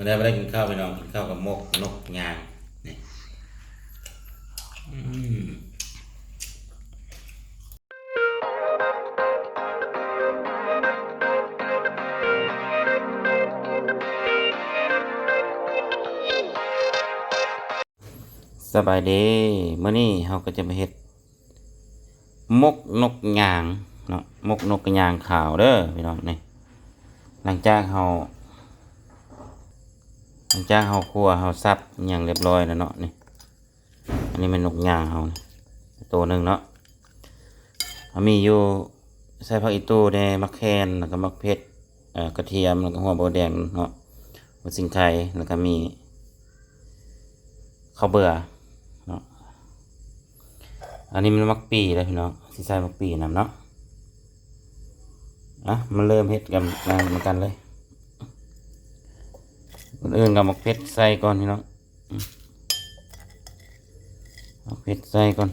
มาได้มาได้กินข้าวไปนองกินข้าวกับมกนกยางนี่สบายดีเมื่อนี้เราก็จะมาเฮ็ดมกนกยางเนาะมกนกยางขาวเด้อพี่น้องนี่หลังจากเฮา หลังจากเฮาคั่วเฮาซับอย่างเรียบร้อยแล้วเนาะนี่ อันนี้เป็นนกยางเฮาตัวหนึ่งเนาะเขามีอยู่ใส่ผักอีตูแดงมะแคนแล้วก็มะเพ็ดเอ่อกระเทียมแล้วก็หัวโบแดงเนาะหัวสิงไข่แล้วก็มีข้าวเบื่อเนาะอันนี้มันมักปีแล้วพี่น้องสิใส่มักปีนำเนาะอะมันเริ่มเฮ็ดกันงานเหมือนกันเลย คนอื่นกับมักเพชรใส่ก่อนพี่น้องมักเพชรใส่ก่อน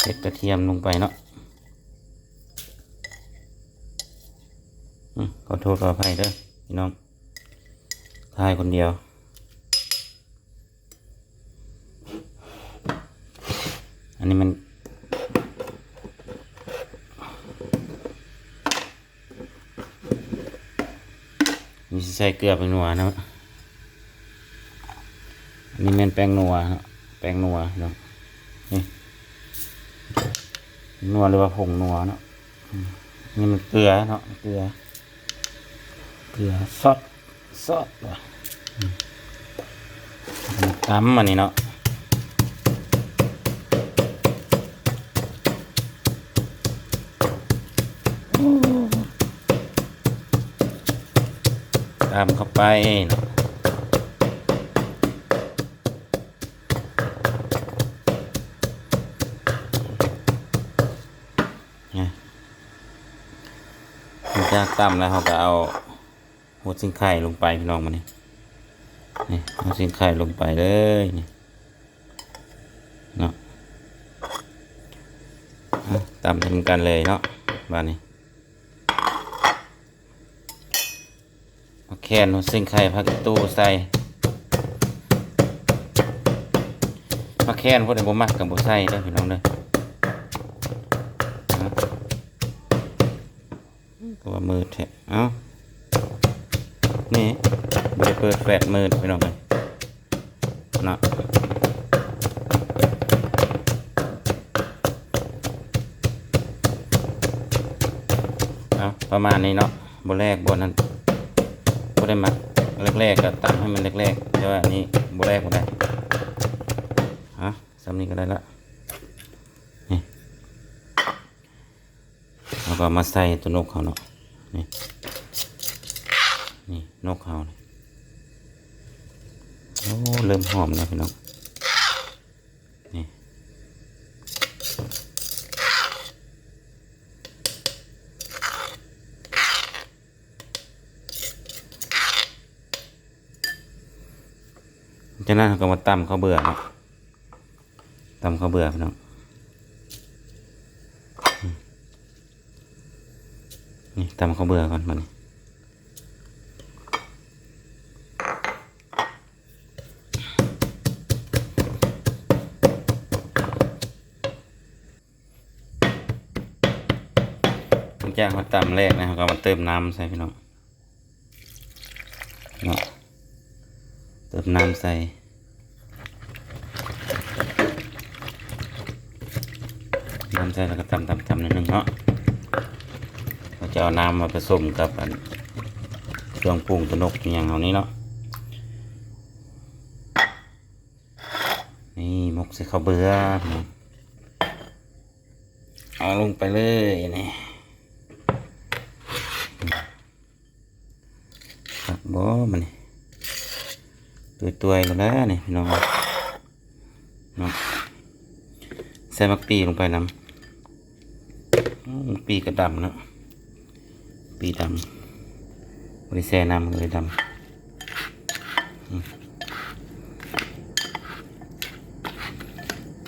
เพชรกระเทียมลงไปเนาะอืมขอโทษขออภัยเด้อพี่น้องทายคนเดียวอันนี้มัน ใส่เกลือไปนัวนะอันนี้มันแป้งนัวเนาะแป้งนัวเนาะนี่นัวหรือว่าผงนัวเนาะนี่มันเกลือเนาะเกลือเกลือซอสซอสว่ะอืมตำมันนี่เนาะ ตามเข้าไปเนาะเนี่ยหลังจากตำแล้วเขาก็เอาหัวสิงไข่ลงไปพี่น้องมานี่นี่หัวสิงไข่ลงไปเลยนี่เนาะอะตำทำกันเลยเนาะบ้านนี้ มาแคนหัวซิงไข่พักตู้ใส่มาแคนพวกนี้บ่มักกับบ่ใส่เด้พี่น้องเด้อก็ว่ามืดแท้เอ้านี่บ่ได้เปิดแฟลชมืดพี่น้องเอ้ยนะเอาประมาณนี้เนาะบ่แรกบ่นั้น ได้มักแรกๆก็ตามให้มันแรกๆแต่ว่าอันนี้บ่แรกบ่ได้ฮะสำนี้ก็ได้ละนี่แล้วก็มาใส่ตัวนกเขาเนาะนี่นี่นกเขาโอ้เริ่มหอมแล้วพี่น้องนี่ จากนั้นเราก็มาตำข้าวเบื่อเนาะตำข้าวเบื่อพี่น้องนี่ตำข้าวเบื่อก่อนมานี่หลังจากเขาตำแรกนะเขาก็มาเติมน้ำใส่พี่น้องเนาะเติมน้ำใส่ น้ำ ใส่แล้วก็ตำตำตำนิดนึงเนาะเราจะเอาน้ำมาผสมกับอันเครื่องปรุงตัวนกอย่างเอานี้เนาะนี่หมกใส่ข้าวเบื่อเอาลงไปเลยนี่บบ่มันตัวตัวแล้วนะนี่พี่น้องเนาะใส่มักปีลงไปน้ำ ปีกระดำนะปีดำบริแซนำเลยดำ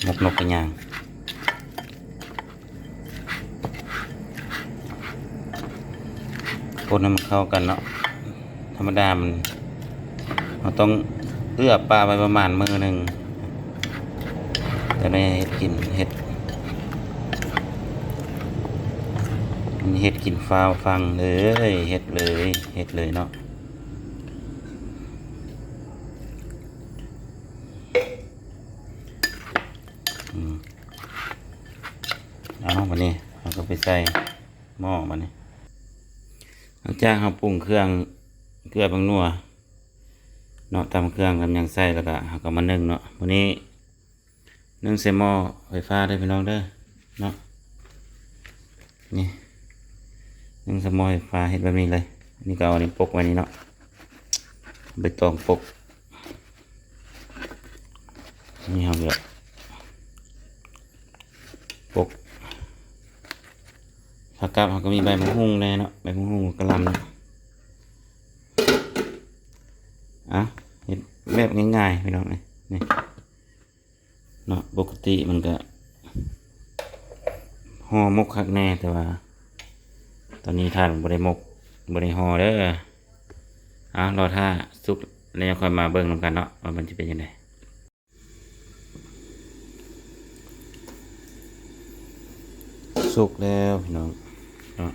นกนกกระยางคนให้มันเข้ากันเนาะทรรมดามันเราต้องเอื้อปลาไปประมาณมือหนึ่งแต่ในเห็ดกินเห็ด เห็ดกินฟาวฟังเลยเห็ดเลยเห็ดเลยเนาะอืมเอาวันนี้เราก็ไปใส่หม้อมันนี่หลังจากเราปรุงเครื่องเกลือบางนัวเนาะตำเครื่องกำยังใส่แล้วก็เราก็มานึ่งเนาะวันนี้นึ่งใส่หม้อไฟฟ้าเด้พี่น้องเด้อเนาะนี่ นึ่งสมอไฟฟ้าเห็ดแบบนี้เลยนนี่ก็เอาอันนี้ปกไว้นี่เนาะใบตองปก นี่เอาเยอะปกผักกาดเขาก็มีใบมะฮุ่งแน่เนาะ ใบมะฮุ่งกระลำนะอะเฮ็ดแบบง่ายๆพี่น้องนี่นี่เนาะปกติมันก็ห่อมกคักแน่แต่ว่า ตอนนี้ทานบริมกบริห่อเด้ออะรอถ้าสุกแล้วค่อยมาเบิ่งนำกันเนาะว่ามันจะเป็นยังไงสุกแล้วพี่น้องเนาะ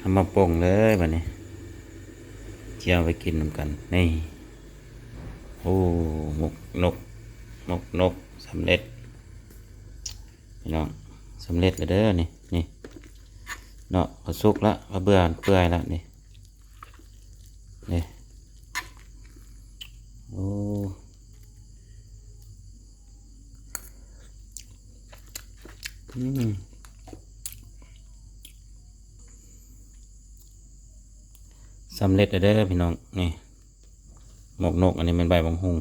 ทำมาป่งเลยบัดนี้เจียวไปกินนำกันนี่โอ้หมกนกหมกนกสำเร็จพี่น้องสำเร็จแล้วเด้อนี่นี่ เนาะพอสุกละพอเบื่อเปื่อยละนี่นี่โอ้อืมสำเร็จแล้วเด้อพี่น้องนี่หมกนกอันนี้เป็นใบบางฮุง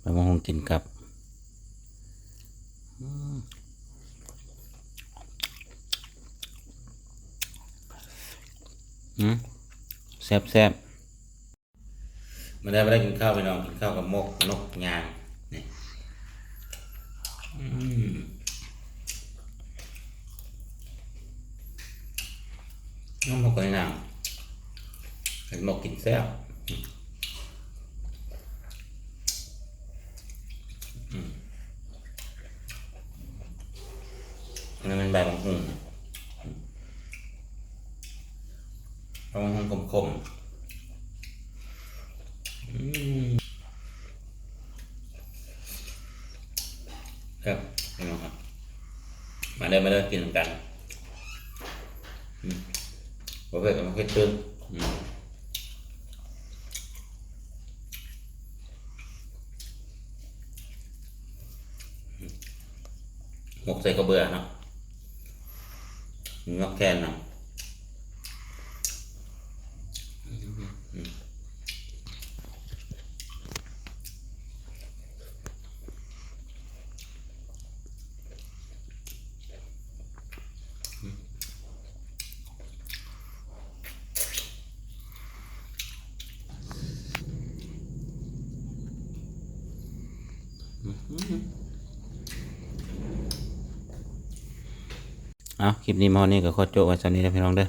ใบบางฮุงกินกับ อืมแซ่บแซ่บมาได้มาได้กินข้าวพี่น้องกินข้าวกับหมกนกยางนี่อืมน้ำหมกกันนาง Thịt một kính xeo Nên mình bày bằng hùng Bằng hùng khổng khổng ครับพี่น้องครับ มาเดินมาเดินกินกันบ่เผ็ดกับบ่เผ็ดตึงอืมหมกใส่กระเบือเนาะงอกแคนเนาะ เอาคลิปนี้มอนี่ก็ขอโจบไว้สำนี้นะพี่น้องเด้อ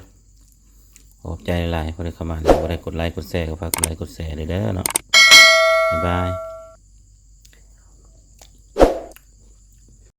ขอบใจหลายคนที่เข้ามาแล้วพอได้กดไลค์กดแชร์ก็ฝากกดไลค์กดแชร์เลยเด้อเนาะบ๊ายบาย